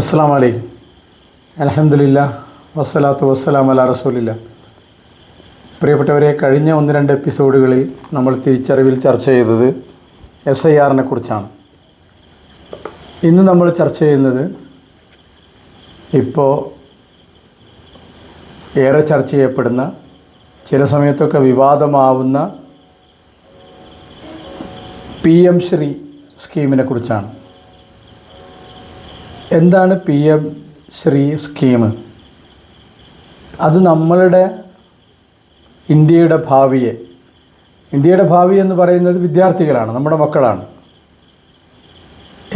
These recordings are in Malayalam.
അസ്സാം വലൈക്കും അലഹമില്ല വസ്സലാത്തു വസ്സലാം അല റസൂലില്ല. പ്രിയപ്പെട്ടവരെ കഴിഞ്ഞ ഒന്ന് രണ്ട് എപ്പിസോഡുകളിൽ നമ്മൾ തിരിച്ചറിവിൽ ചർച്ച ചെയ്തത് എസ് ഐ ആറിനെ കുറിച്ചാണ്. ഇന്ന് നമ്മൾ ചർച്ച ചെയ്യുന്നത് ഇപ്പോൾ ഏറെ ചർച്ച ചെയ്യപ്പെടുന്ന ചില സമയത്തൊക്കെ വിവാദമാവുന്ന പി എം ശ്രീ സ്കീമിനെ കുറിച്ചാണ്. എന്താണ് പി എം ശ്രീ സ്കീം അത് നമ്മളുടെ ഇന്ത്യയുടെ ഭാവിയെ. ഇന്ത്യയുടെ ഭാവി എന്ന് പറയുന്നത് വിദ്യാർത്ഥികളാണ് നമ്മുടെ മക്കളാണ്.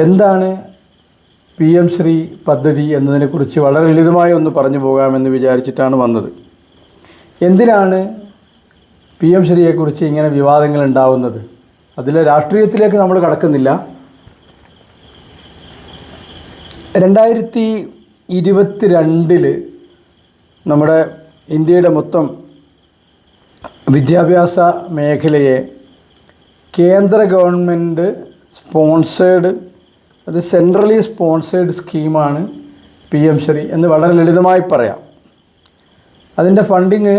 എന്താണ് പി എം ശ്രീ പദ്ധതി എന്നതിനെക്കുറിച്ച് വളരെ ലളിതമായി ഒന്ന് പറഞ്ഞു പോകാമെന്ന് വിചാരിച്ചിട്ടാണ് വന്നത്. എന്തിനാണ് പി എം ശ്രീയെക്കുറിച്ച് ഇങ്ങനെ വിവാദങ്ങൾ ഉണ്ടാവുന്നത്? അതിലെ രാഷ്ട്രീയത്തിലേക്ക് നമ്മൾ കടക്കുന്നില്ല. രണ്ടായിരത്തി ഇരുപത്തി രണ്ടിൽ നമ്മുടെ ഇന്ത്യയുടെ മൊത്തം വിദ്യാഭ്യാസ മേഖലയെ കേന്ദ്ര ഗവൺമെന്റ് സ്പോൺസേഡ് അത് സെൻട്രലി സ്പോൺസേഡ് സ്കീമാണ് പി എം ശ്രീ എന്ന് വളരെ ലളിതമായി പറയാം. അതിന്റെ ഫണ്ടിങ്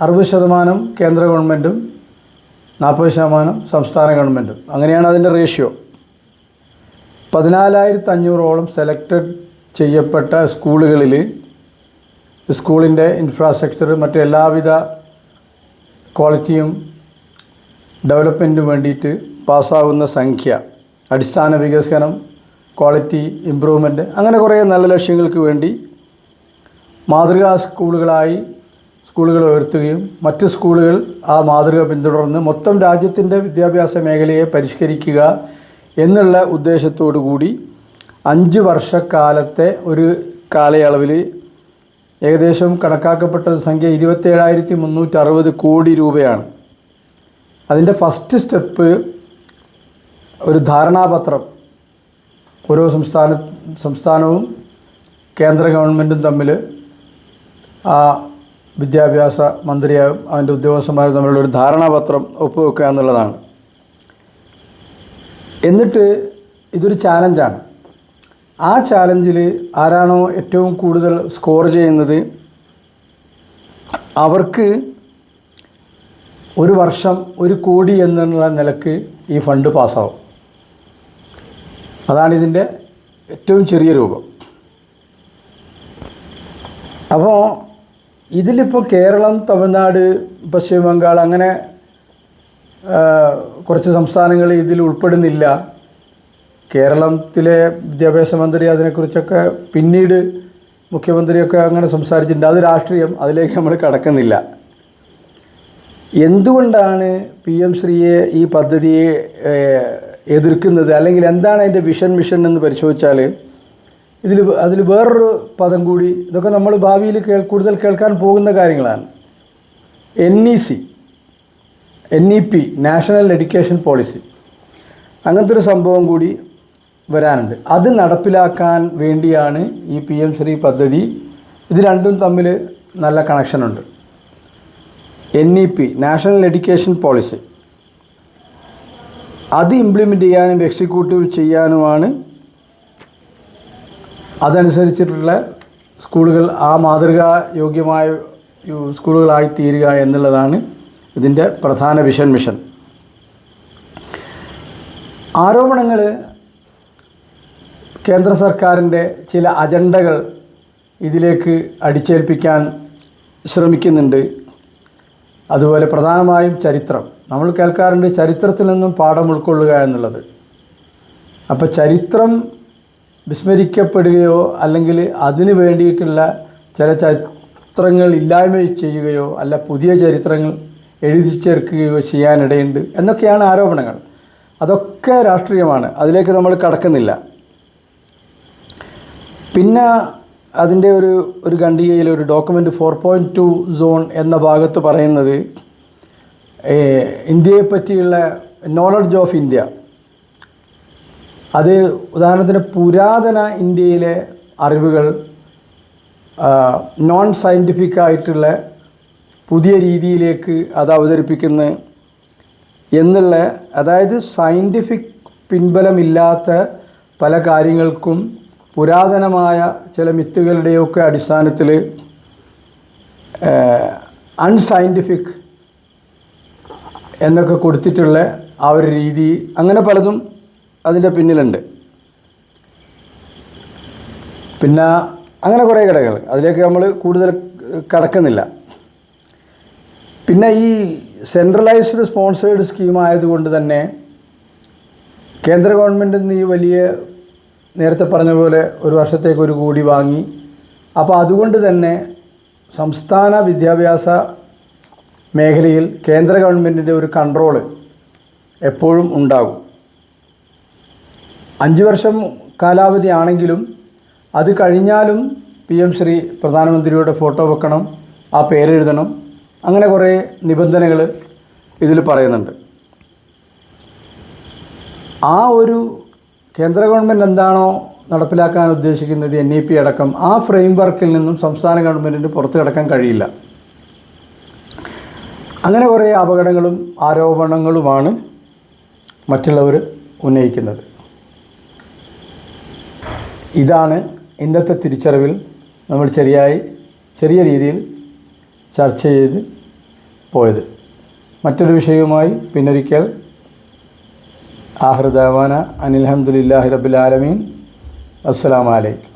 അറുപത് ശതമാനം കേന്ദ്ര ഗവൺമെന്റും നാൽപ്പത് ശതമാനം സംസ്ഥാന ഗവൺമെന്റും. അങ്ങനെയാണ് അതിന്റെ റേഷ്യോ. പതിനാലായിരത്തി അഞ്ഞൂറോളം സെലക്റ്റഡ് ചെയ്യപ്പെട്ട സ്കൂളുകളിൽ സ്കൂളിന്റെ ഇൻഫ്രാസ്ട്രക്ചർ മറ്റു എല്ലാവിധ ക്വാളിറ്റിയും ഡെവലപ്മെന്റിനും വേണ്ടിയിട്ട് പാസ്സാവുന്ന സംഖ്യ അടിസ്ഥാന വികസനം ക്വാളിറ്റി ഇമ്പ്രൂവ്മെന്റ് അങ്ങനെ കുറേ നല്ല ലക്ഷ്യങ്ങൾക്ക് വേണ്ടി മാതൃകാ സ്കൂളുകളായി സ്കൂളുകൾ ഉയർത്തുകയും മറ്റ് സ്കൂളുകൾ ആ മാതൃക പിന്തുടർന്ന് മൊത്തം രാജ്യത്തിന്റെ വിദ്യാഭ്യാസ മേഖലയെ പരിഷ്കരിക്കുക എന്നുള്ള ഉദ്ദേശത്തോടു കൂടി അഞ്ച് വർഷക്കാലത്തെ ഒരു കാലയളവിൽ ഏകദേശം കണക്കാക്കപ്പെട്ട സംഖ്യ ഇരുപത്തേഴായിരത്തി മുന്നൂറ്റി അറുപത് കോടി രൂപയാണ്. അതിന്റെ ഫസ്റ്റ് സ്റ്റെപ്പ് ഒരു ധാരണാപത്രം ഓരോ സംസ്ഥാന സംസ്ഥാനവും കേന്ദ്ര ഗവൺമെന്റും തമ്മിൽ ആ വിദ്യാഭ്യാസ മന്ത്രിയായും അതിന്റെ ഉദ്യോഗസ്ഥന്മാരും തമ്മിലുള്ള ഒരു ധാരണാപത്രം ഒപ്പുവെക്കുക എന്നുള്ളതാണ്. എന്നിട്ട് ഇതൊരു ചാലഞ്ചാണ് ആ ചാലഞ്ചിൽ ആരാണോ ഏറ്റവും കൂടുതൽ സ്കോർ ചെയ്യുന്നത്? അവർക്ക് ഒരു വർഷം ഒരു കോടി എന്നുള്ള നിലയ്ക്ക് ഈ ഫണ്ട് പാസ്സാവും അതാണ് ഇതിന്റെ ഏറ്റവും ചെറിയ രൂപം. അപ്പോൾ ഇതിലിപ്പോൾ കേരളം തമിഴ്നാട് പശ്ചിമ ബംഗാൾ അങ്ങനെ കുറച്ച് സംസ്ഥാനങ്ങൾ ഇതിൽ ഉൾപ്പെടുന്നില്ല. കേരളത്തിലെ വിദ്യാഭ്യാസ മന്ത്രി അതിനെക്കുറിച്ചൊക്കെ പിന്നീട് മുഖ്യമന്ത്രിയൊക്കെ അങ്ങനെ സംസാരിച്ചിട്ടുണ്ട്. അത് രാഷ്ട്രീയം അതിലേക്ക് നമ്മൾ കടക്കുന്നില്ല. എന്തുകൊണ്ടാണ് പി എം ശ്രീയെ ഈ പദ്ധതിയെ എതിർക്കുന്നത്? അല്ലെങ്കിൽ എന്താണ് അതിന്റെ വിഷൻ മിഷൻ എന്ന് പരിശോധിച്ചാൽ ഇതിൽ അതിൽ വേറൊരു പദം കൂടി ഇതൊക്കെ നമ്മൾ ഭാവിയിൽ കേൾ കൂടുതൽ കേൾക്കാൻ പോകുന്ന കാര്യങ്ങളാണ്. N E C. N E P national education policy അങ്ങനത്തെ ഒരു സംഭവം കൂടി വരാനുണ്ട്. അത് നടപ്പിലാക്കാൻ വേണ്ടിയാണ് ഈ പി എം ശ്രീ പദ്ധതി. ഇത് രണ്ടും തമ്മിൽ നല്ല കണക്ഷനുണ്ട് N E P national education policy അത് ഇംപ്ലിമെന്റ് ചെയ്യാനും എക്സിക്യൂട്ടീവ് ചെയ്യാനുമാണ് അതനുസരിച്ചിട്ടുള്ള സ്കൂളുകൾ ആ മാതൃകാ യോഗ്യമായ സ്കൂളുകളായി തീരുക എന്നുള്ളതാണ് ഇതിന്റെ പ്രധാന വിഷൻ മിഷൻ ആരോപണങ്ങൾ കേന്ദ്ര സർക്കാരിന്റെ ചില അജണ്ടകൾ ഇതിലേക്ക് അടിച്ചേൽപ്പിക്കാൻ ശ്രമിക്കുന്നുണ്ട്. അതുപോലെ പ്രധാനമായും ചരിത്രം. നമ്മൾ കേൾക്കാറുണ്ട് ചരിത്രത്തിൽ നിന്നും പാഠം ഉൾക്കൊള്ളുക എന്നുള്ളത്. അപ്പോൾ ചരിത്രം വിസ്മരിക്കപ്പെടുകയോ അല്ലെങ്കിൽ അതിന് വേണ്ടിയിട്ടുള്ള ചില ചരിത്രങ്ങൾ ഇല്ലായ്മ ചെയ്യുകയോ അല്ല പുതിയ ചരിത്രങ്ങൾ എഴുതി ചേർക്കുകയോ ചെയ്യാനിടയുണ്ട് എന്നൊക്കെയാണ് ആരോപണങ്ങൾ. അതൊക്കെ രാഷ്ട്രീയമാണ്. അതിലേക്ക് നമ്മൾ കടക്കുന്നില്ല. പിന്നെ അതിന്റെ ഒരു ഒരു ഖണ്ഡികയിൽ ഒരു document four point two zone എന്ന ഭാഗത്ത് പറയുന്നത് ഇന്ത്യയെ പറ്റിയുള്ള നോളജ് ഓഫ് ഇന്ത്യ അത് ഉദാഹരണത്തിന് പുരാതന ഇന്ത്യയിലെ അറിവുകൾ നോൺ സയന്റിഫിക് ആയിട്ടുള്ള പുതിയ രീതിയിലേക്ക് അത് അവതരിപ്പിക്കുന്ന എന്നുള്ള അതായത് സയന്റിഫിക് പിൻബലമില്ലാത്ത പല കാര്യങ്ങൾക്കും പുരാതനമായ ചില മിത്തുകളുടെയൊക്കെ അടിസ്ഥാനത്തിൽ അൺസയന്റിഫിക് എന്നൊക്കെ കൊടുത്തിട്ടുള്ള ആ ഒരു രീതി അങ്ങനെ പലതും അതിന്റെ പിന്നിലുണ്ട്. പിന്നെ അങ്ങനെ കുറേ ഘടകങ്ങൾ അതിലേക്ക് നമ്മൾ കൂടുതൽ കടക്കുന്നില്ല. പിന്നെ ഈ സെൻട്രലൈസ്ഡ് സ്പോൺസേഡ് സ്കീം ആയതുകൊണ്ട് തന്നെ കേന്ദ്ര ഗവൺമെന്റിൽ നിന്ന് ഈ വലിയ നേരത്തെ പറഞ്ഞ പോലെ ഒരു വർഷത്തേക്ക് ഒരു കോടി വാങ്ങി. അപ്പോൾ അതുകൊണ്ട് തന്നെ സംസ്ഥാന വിദ്യാഭ്യാസ മേഖലയിൽ കേന്ദ്ര ഗവൺമെന്റിന്റെ ഒരു കൺട്രോൾ എപ്പോഴും ഉണ്ടാകും. അഞ്ച് വർഷം കാലാവധി ആണെങ്കിലും അത് കഴിഞ്ഞാലും പി എം ശ്രീ പ്രധാനമന്ത്രിയുടെ ഫോട്ടോ വെക്കണം ആ പേരെഴുതണം. അങ്ങനെ കുറേ നിബന്ധനകൾ ഇതിൽ പറയുന്നുണ്ട്. ആ ഒരു കേന്ദ്ര ഗവൺമെന്റ് എന്താണോ നടപ്പിലാക്കാൻ ഉദ്ദേശിക്കുന്നത് എൻ ഇ പി അടക്കം ആ ഫ്രെയിം വർക്കിൽ നിന്നും സംസ്ഥാന ഗവൺമെന്റിന് പുറത്തു കിടക്കാൻ കഴിയില്ല. അങ്ങനെ കുറേ അപകടങ്ങളും ആരോപണങ്ങളുമാണ് മറ്റുള്ളവർ ഉന്നയിക്കുന്നത്. ഇതാണ് ഇന്നത്തെ തിരിച്ചറിവിൽ നമ്മൾ ശരിയായി ചെറിയ രീതിയിൽ ചർച്ച ചെയ്ത് പോയത്. മറ്റൊരു വിഷയവുമായി പിന്നൊരിക്കൽ ആഹൃദാവാന അനിൽഹമുല്ലാഹി റബുലാലമീൻ അസ്സലാമലൈക്കും